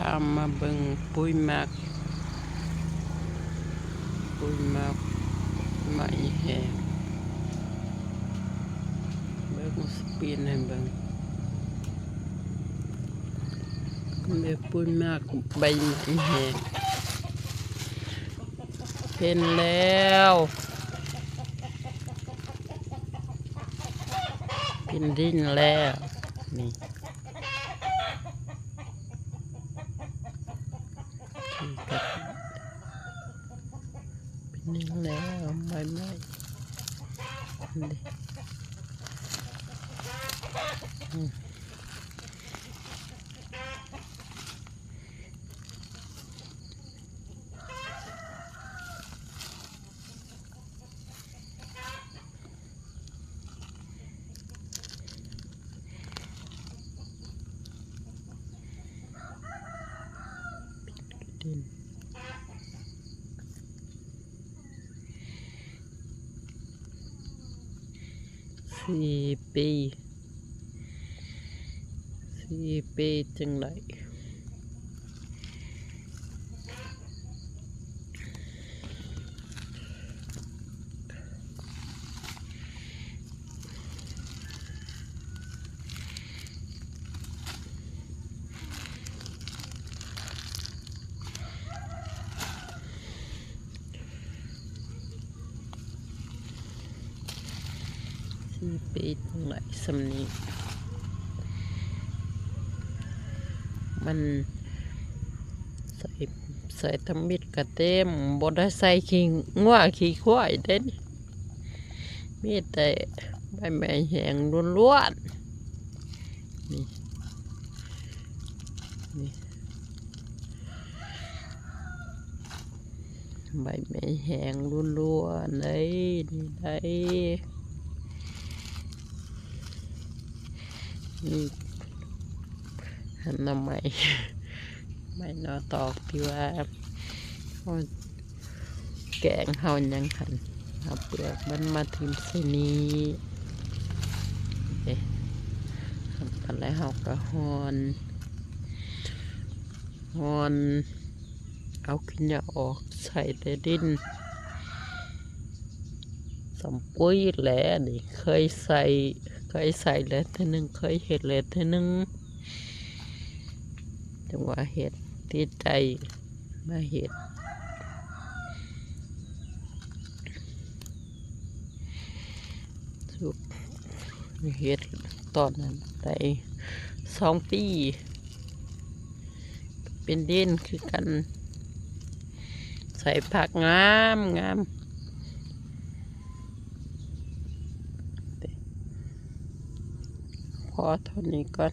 ามาเบิงปุ้ยมักปุ้ยมักไหมแห้งเบิ่งสปีนให้เบิงเบิ่งปุ้ยมักใบไหมแห้งเป็นแล้วเป็นดิ้นแล้วนี่ ที่กับเป็นดิ้นแล้วไม่ไม่นี่อืม ดิ้นสี่ปีสี่ ปีจังไรสี่ปีจังไรสำนีมันใส่ใส่ทำมิดกระเต็มบดได้ใส่ขี้งัวขี้ควายเด่นมีแต่ใบไม้แห้งล้วนๆนี่นี่ใบไม้แห้งล้วนๆเลยนี่ได้ นี่หันมาใหม่ไม่นอตอกที่ว่าเอาแกงเฮายังหันเอาเปลือกมันมาทิมใส่นี้เอ๊ะทำกันแล้วเฮาก็ฮอนฮอนเอาขึ้ยาออกใส่แต่ดินสมปุ๋ยแหละนี่เคยใส่ เคยใส่แล้วเท่านึงเคยเห็ดแล้วเท่านึงจังหวะเห็ดที่ใจมาเห็ดสุกเห็ดตอนนั้นได้สองปี เป็นดินคือกัน ใส่ผักงามงาม पथ निकल